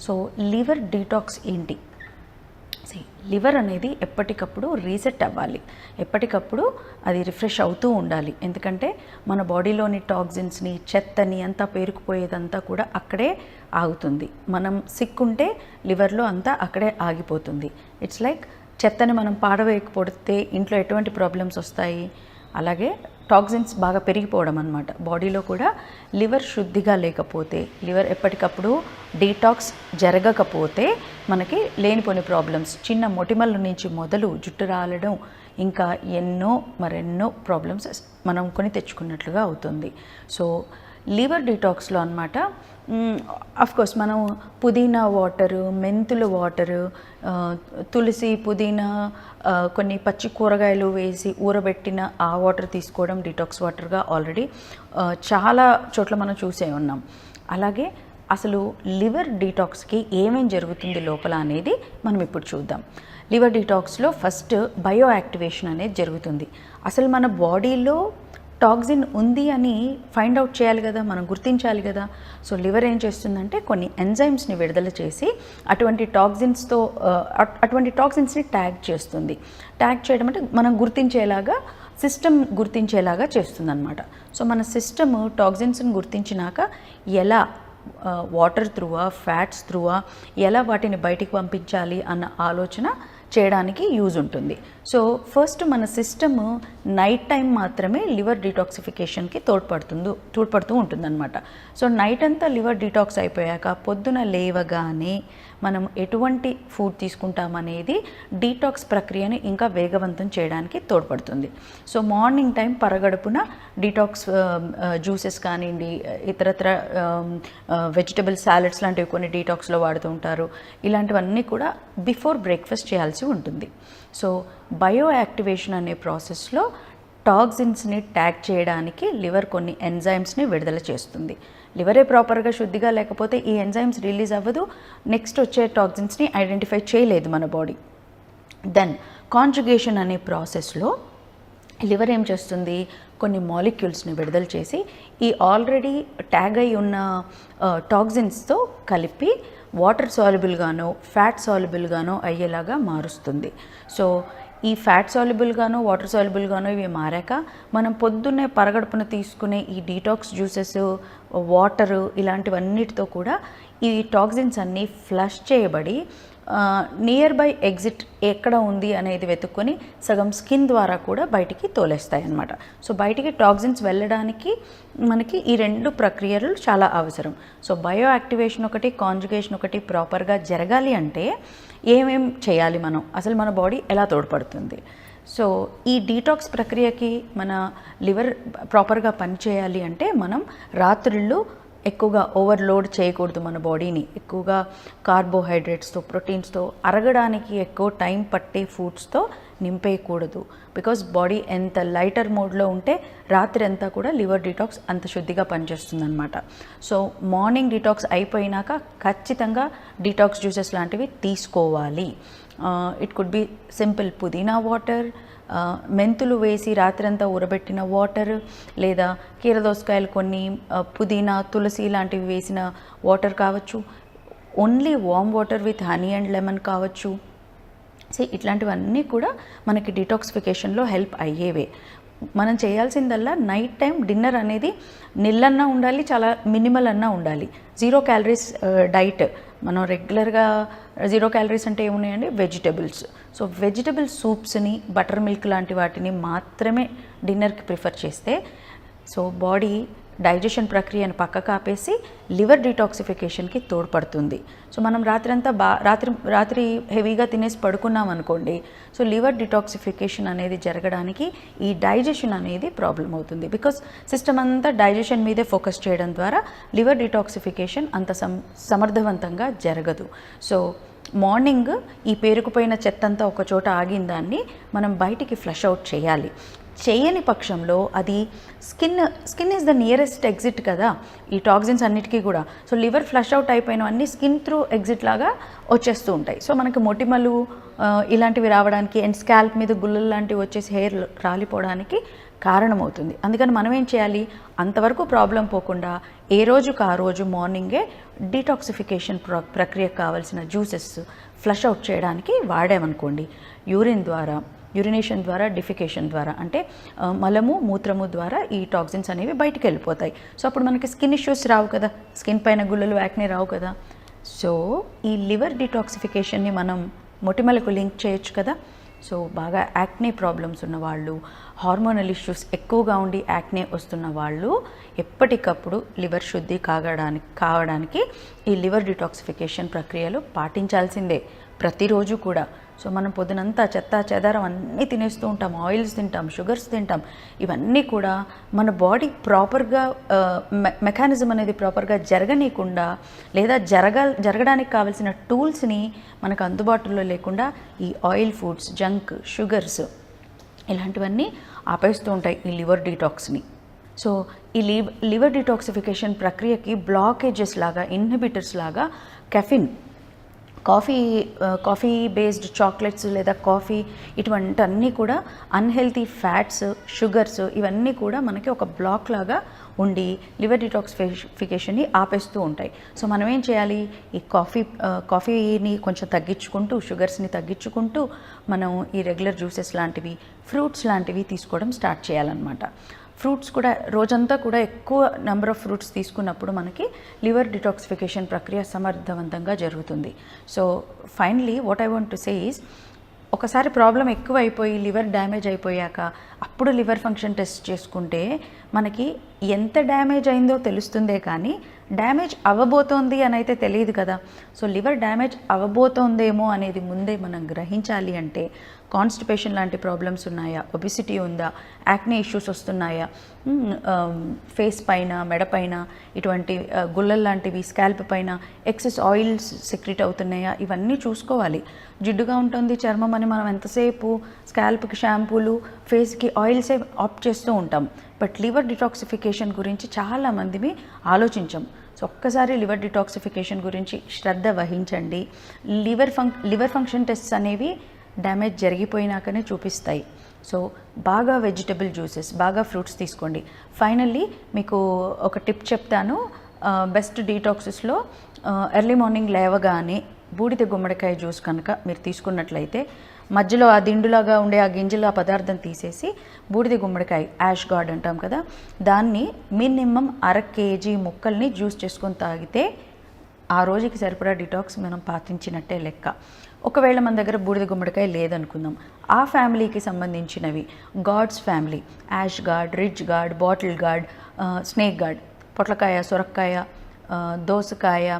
So liver detox ఏంటి? Liver అనేది ఎప్పటికప్పుడు రీసెట్ అవ్వాలి. ఎప్పటికప్పుడు అది రిఫ్రెష్ అవుతూ ఉండాలి. ఎందుకంటే మన బాడీలోని టాక్సిన్స్ని చెత్తని అంతా పేరుకుపోయేదంతా కూడా అక్కడే ఆగుతుంది. మనం సిక్ ఉంటే లివర్లో అంతా అక్కడే ఆగిపోతుంది. ఇట్స్ లైక్ చెత్తని మనం పాడవేయకపోతే ఇంట్లో ఎటువంటి ప్రాబ్లమ్స్ వస్తాయి? అలాగే టాక్సిన్స్ బాగా పెరిగిపోవడం అనమాట బాడీలో కూడా లివర్ శుద్ధిగా లేకపోతే లివర్ ఎప్పటికప్పుడు డీటాక్స్ జరగకపోతే మనకి లేనిపోని ప్రాబ్లమ్స్. చిన్న మొటిమల నుంచి మొదలు జుట్టు రాలడం ఇంకా ఎన్నో మరెన్నో ప్రాబ్లమ్స్ మనం కొని తెచ్చుకున్నట్లుగా అవుతుంది. సో లివర్ డీటాక్స్లో అనమాట కోర్స్ మనం పుదీనా వాటరు మెంతుల వాటరు తులసి పుదీనా కొన్ని పచ్చి కూరగాయలు వేసి ఊరబెట్టిన ఆ వాటర్ తీసుకోవడం డిటాక్స్ వాటర్గా ఆల్రెడీ చాలా చోట్ల మనం చూసే ఉన్నాం. అలాగే అసలు లివర్ డీటాక్స్కి ఏమేం జరుగుతుంది లోపల అనేది మనం ఇప్పుడు చూద్దాం. లివర్ డీటాక్స్లో ఫస్ట్ బయో యాక్టివేషన్ అనేది జరుగుతుంది. అసలు మన బాడీలో టాక్సిన్ ఉంది అని ఫైండ్ అవుట్ చేయాలి కదా మనం గుర్తించాలి కదా. సో లివర్ ఏం చేస్తుందంటే కొన్ని ఎంజైమ్స్ని విడుదల చేసి అటువంటి టాక్సిన్స్తో అటువంటి టాక్సిన్స్ని ట్యాగ్ చేస్తుంది. ట్యాగ్ చేయడం అంటే మనం గుర్తించేలాగా సిస్టమ్ గుర్తించేలాగా చేస్తుందన్నమాట. సో మన సిస్టమ్ టాక్సిన్స్ని గుర్తించినాక ఎలా వాటర్ త్రూవా ఫ్యాట్స్ త్రూవా ఎలా వాటిని బయటికి పంపించాలి అన్న ఆలోచన చేయడానికి యూజ్ ఉంటుంది. సో ఫస్ట్ మన సిస్టమ్ నైట్ టైం మాత్రమే లివర్ డీటాక్సిఫికేషన్కి తోడ్పడుతుంది తోడ్పడుతూ ఉంటుందన్నమాట. సో నైట్ అంతా లివర్ డిటాక్స్ అయిపోయాక పొద్దున లేవగానే మనం ఎటువంటి ఫుడ్ తీసుకుంటామనేది డీటాక్స్ ప్రక్రియను ఇంకా వేగవంతం చేయడానికి తోడ్పడుతుంది. సో మార్నింగ్ టైం పరగడుపున డీటాక్స్ జ్యూసెస్ uh, uh, కానివ్వండి ఇతరత్ర um, uh, వెజిటబుల్ సాలెడ్స్ లాంటివి కొన్ని డీటాక్స్లో వాడుతూ ఉంటారు. ఇలాంటివన్నీ కూడా బిఫోర్ బ్రేక్ఫాస్ట్ చేయాల్సి ఉంటుంది. సో బయో యాక్టివేషన్ అనే ప్రాసెస్లో టాక్సిన్స్ని ట్యాగ్ చేయడానికి లివర్ కొన్ని ఎంజైమ్స్ని విడుదల చేస్తుంది. లివరే ప్రాపర్గా శుద్ధిగా లేకపోతే ఈ ఎంజైమ్స్ రిలీజ్ అవ్వదు. నెక్స్ట్ వచ్చే టాక్సిన్స్ని ఐడెంటిఫై చేయలేదు మన బాడీ. దెన్ కాంజుగేషన్ అనే ప్రాసెస్లో లివర్ ఏం చేస్తుంది? కొన్ని మాలిక్యూల్స్ని విడుదల చేసి ఈ ఆల్రెడీ ట్యాగ్ అయి ఉన్న టాక్సిన్స్తో కలిపి వాటర్ సాల్యుబుల్గానో ఫ్యాట్ సాల్యుబుల్గానో అయ్యేలాగా మారుస్తుంది. సో ఈ ఫ్యాట్ సాల్యుబుల్గానో వాటర్ సాల్యుబుల్గానో ఇవి మారాక మనం పొద్దున్నే పరగడుపున తీసుకునే ఈ డీటాక్స్ జ్యూసెస్ వాటరు ఇలాంటివన్నిటితో కూడా ఈ టాక్సిన్స్ అన్నీ ఫ్లష్ చేయబడి నియర్ బై ఎగ్జిట్ ఎక్కడ ఉంది అనేది వెతుక్కొని సగం స్కిన్ ద్వారా కూడా బయటికి తోలేస్తాయి అన్నమాట సో బయటికి టాక్సిన్స్ వెళ్ళడానికి మనకి ఈ రెండు ప్రక్రియలు చాలా అవసరం. సో బయో యాక్టివేషన్ ఒకటి కాంజుగేషన్ ఒకటి ప్రాపర్గా జరగాలి అంటే ఏమేం చేయాలి మనం? అసలు మన బాడీ ఎలా తోడ్పడుతుంది? సో ఈ డీటాక్స్ ప్రక్రియకి మన లివర్ ప్రాపర్గా పనిచేయాలి అంటే మనం రాత్రిళ్ళు ఎక్కువగా ఓవర్లోడ్ చేయకూడదు మన బాడీని ఎక్కువగా కార్బోహైడ్రేట్స్తో ప్రోటీన్స్తో అరగడానికి ఎక్కువ టైం పట్టే ఫుడ్స్తో నింపేయకూడదు. బికాస్ బాడీ ఎంత లైటర్ మోడ్లో ఉంటే రాత్రి అంతా కూడా లివర్ డిటాక్స్ అంత శుద్ధిగా పనిచేస్తుందన్నమాట. సో మార్నింగ్ డిటాక్స్ అయిపోయినాక ఖచ్చితంగా డిటాక్స్ జ్యూసెస్ లాంటివి తీసుకోవాలి. ఇట్ కుడ్ బి సింపుల్ పుదీనా వాటర్ మెంతులు వేసి రాత్రంతా ఊరబెట్టిన వాటర్ లేదా కీరదోసకాయలు కొన్ని పుదీనా తులసి లాంటివి వేసిన వాటర్ కావచ్చు. Only warm water with honey and lemon కావచ్చు. సో ఇట్లాంటివన్నీ కూడా మనకి డిటాక్సిఫికేషన్లో హెల్ప్ అయ్యేవే. మనం చేయాల్సిందల్లా నైట్ టైం డిన్నర్ అనేది నిల్లన్నా ఉండాలి చాలా మినిమల్ అన్నా ఉండాలి. జీరో క్యాలరీస్ డైట్ మనం రెగ్యులర్గా జీరో క్యాలరీస్ అంటే ఏమున్నాయండి? వెజిటబుల్స్. సో వెజిటబుల్ సూప్స్ని బటర్ మిల్క్ లాంటి వాటిని మాత్రమే డిన్నర్కి ప్రిఫర్ చేస్తే సో బాడీ డైజెషన్ ప్రక్రియను పక్కకు ఆపేసి లివర్ డిటాక్సిఫికేషన్కి తోడ్పడుతుంది. సో మనం రాత్రి అంతా బా రాత్రి రాత్రి హెవీగా తినేసి పడుకున్నాం అనుకోండి సో లివర్ డిటాక్సిఫికేషన్ అనేది జరగడానికి ఈ డైజెషన్ అనేది ప్రాబ్లం అవుతుంది. బికాస్ సిస్టమ్ అంతా డైజెషన్ మీదే ఫోకస్ చేయడం ద్వారా లివర్ డిటాక్సిఫికేషన్ అంత సమర్థవంతంగా జరగదు. సో మార్నింగ్ ఈ పేరుకుపోయిన చెత్తంతా ఒక చోట ఆగిన దాన్ని మనం బయటికి ఫ్లష్ అవుట్ చేయాలి. చేయని పక్షంలో అది skin skin is the nearest exit కదా ఈ టాక్సిన్స్ అన్నిటికీ కూడా. సో లివర్ ఫ్లష్ అవుట్ అయిపోయినవన్నీ స్కిన్ త్రూ ఎగ్జిట్ లాగా వచ్చేస్తూ ఉంటాయి. సో మనకి మొటిమలు ఇలాంటివి రావడానికి అండ్ స్కాల్ప్ మీద గుల్లలు లాంటివి వచ్చేసి హెయిర్ రాలిపోవడానికి కారణమవుతుంది. అందుకని మనం ఏం చేయాలి? అంతవరకు ప్రాబ్లం పోకుండా ఏ రోజుకు ఆ రోజు మార్నింగే డీటాక్సిఫికేషన్ ప్ర ప్రక్రియకు కావాల్సిన జ్యూసెస్ ఫ్లష్ అవుట్ చేయడానికి వాడామనుకోండి. యూరిన్ ద్వారా యూరినేషన్ ద్వారా డిఫికేషన్ ద్వారా. అంటే మలము మూత్రము ద్వారా ఈ టాక్సిన్స్ అనేవి బయటికి వెళ్ళిపోతాయి. సో అప్పుడు మనకి స్కిన్ ఇష్యూస్ రావు కదా. స్కిన్ పైన గుళ్ళలు యాక్నే రావు కదా. సో ఈ లివర్ డిటాక్సిఫికేషన్ని మనం మొటిమలకు లింక్ చేయొచ్చు కదా. సో బాగా యాక్నే ప్రాబ్లమ్స్ ఉన్న వాళ్ళు హార్మోనల్ ఇష్యూస్ ఎక్కువగా ఉండి యాక్నే వస్తున్న వాళ్ళు ఎప్పటికప్పుడు లివర్ శుద్ధి కాగడానికి కావడానికి ఈ లివర్ డిటాక్సిఫికేషన్ ప్రక్రియలు పాటించాల్సిందే. ప్రతిరోజు కూడా. సో మనం పొద్దునంతా చెత్త చెదారం అన్నీ తినేస్తూ ఉంటాం. ఆయిల్స్ తింటాం షుగర్స్ తింటాం. ఇవన్నీ కూడా మన బాడీ ప్రాపర్గా మెకానిజం అనేది ప్రాపర్గా జరగనీయకుండా లేదా జరగ జరగడానికి కావాల్సిన టూల్స్ని మనకు అందుబాటులో లేకుండా ఈ ఆయిల్ ఫుడ్స్ జంక్ షుగర్స్ ఇలాంటివన్నీ ఆపేస్తూ ఉంటాయి ఈ లివర్ డీటాక్స్ని. సో ఈ లివ్ లివర్ డిటాక్సిఫికేషన్ ప్రక్రియకి బ్లాకేజెస్ లాగా ఇన్హిబిటర్స్ లాగా caffeine coffee coffee based chocolates లేదా కాఫీ ఇటువంటి అన్నీ కూడా అన్హెల్తీ ఫ్యాట్స్ షుగర్స్ ఇవన్నీ కూడా మనకి ఒక బ్లాక్ లాగా ఉండి లివర్ డిటాక్సిఫికేషన్ని ఆపేస్తూ ఉంటాయి. సో మనం ఏం చేయాలి? ఈ కాఫీ కాఫీని కొంచెం తగ్గించుకుంటూ షుగర్స్ని తగ్గించుకుంటూ మనం ఈ రెగ్యులర్ జ్యూసెస్ లాంటివి ఫ్రూట్స్ లాంటివి తీసుకోవడం స్టార్ట్ చేయాలన్నమాట. ఫ్రూట్స్ కూడా రోజంతా కూడా ఎక్కువ నెంబర్ ఆఫ్ ఫ్రూట్స్ తీసుకున్నప్పుడు మనకి లివర్ డిటాక్సిఫికేషన్ ప్రక్రియ సమర్థవంతంగా జరుగుతుంది. So finally what I want to say is ఒకసారి ప్రాబ్లం ఎక్కువ అయిపోయి లివర్ డ్యామేజ్ అయిపోయాక అప్పుడు లివర్ ఫంక్షన్ టెస్ట్ చేసుకుంటే మనకి ఎంత డ్యామేజ్ అయిందో తెలుస్తుందే కానీ డ్యామేజ్ అవ్వబోతోంది అని అయితే తెలియదు కదా. సో లివర్ డ్యామేజ్ అవ్వబోతోందేమో అనేది ముందే మనం గ్రహించాలి అంటే కాన్స్టిపేషన్ లాంటి ప్రాబ్లమ్స్ ఉన్నాయా? ఒబిసిటీ ఉందా? యాక్నే ఇష్యూస్ వస్తున్నాయా? ఫేస్ పైన మెడ పైన ఇటువంటి ఆ, గుల్లలు లాంటివి స్కాల్ప్ పైన ఎక్సెస్ ఆయిల్స్ సెక్రెట్ అవుతున్నాయా? ఇవన్నీ చూసుకోవాలి. జిడ్డుగా ఉంటుంది చర్మం అని మనం ఎంతసేపు స్కాల్ప్కి షాంపూలు ఫేస్కి ఆయిల్సే ఆప్ట్ చేస్తూ ఉంటాం. బట్ లివర్ డిటాక్సిఫికేషన్ గురించి చాలా ఆలోచించాం. సో ఒక్కసారి లివర్ డిటాక్సిఫికేషన్ గురించి శ్రద్ధ వహించండి. Liver funk liver function tests అనేవి డ్యామేజ్ జరిగిపోయినాకనే చూపిస్తాయి. సో బాగా వెజిటబుల్ జ్యూసెస్ బాగా ఫ్రూట్స్ తీసుకోండి. ఫైనల్లీ మీకు ఒక టిప్ చెప్తాను. బెస్ట్ డీటాక్సెస్లో ఎర్లీ మార్నింగ్ లేవగానే బూడిద గుమ్మడికాయ జ్యూస్ కనుక మీరు తీసుకున్నట్లయితే మధ్యలో ఆ దిండులాగా ఉండే ఆ గింజలు ఆ పదార్థం తీసేసి బూడిద గుమ్మడికాయ యాష్ గార్డ్ అంటాం కదా దాన్ని మినిమం అర కేజీ ముక్కల్ని జ్యూస్ చేసుకొని తాగితే ఆ రోజుకి సరిపడా డిటాక్స్ మనం పాటించినట్టే లెక్క. ఒకవేళ మన దగ్గర బూడిద గుమ్మడికాయ లేదనుకుందాం. ఆ ఫ్యామిలీకి సంబంధించినవి gods family ash gourd ridge gourd bottle gourd snake gourd పొట్లకాయ సొరకాయ దోసకాయ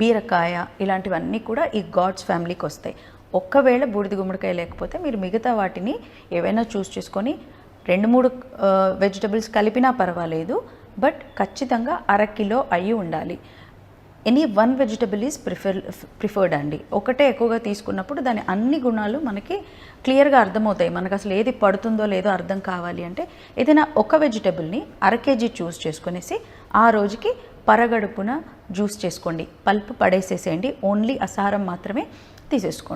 బీరకాయ ఇలాంటివన్నీ కూడా ఈ గాడ్స్ ఫ్యామిలీకి వస్తాయి. ఒక్కవేళ బూడిద గుమ్మడికాయ లేకపోతే మీరు మిగతా వాటిని ఏవైనా చూస్ చేసుకొని రెండు మూడు వెజిటబుల్స్ కలిపినా పర్వాలేదు బట్ ఖచ్చితంగా అర కిలో అయి ఉండాలి. Any one vegetable is prefer preferred అండి. ఒకటే ఎక్కువగా తీసుకున్నప్పుడు దాని అన్ని గుణాలు మనకి క్లియర్గా అర్థమవుతాయి. మనకు అసలు ఏది పడుతుందో లేదో అర్థం కావాలి అంటే ఏదైనా ఒక వెజిటబుల్ని అర కేజీ చూస్ చేసుకునేసి ఆ రోజుకి పరగడుపున జ్యూస్ చేసుకోండి. పల్ప్ పడేసేసేయండి. ఓన్లీ అసారం మాత్రమే తీసేసుకోండి.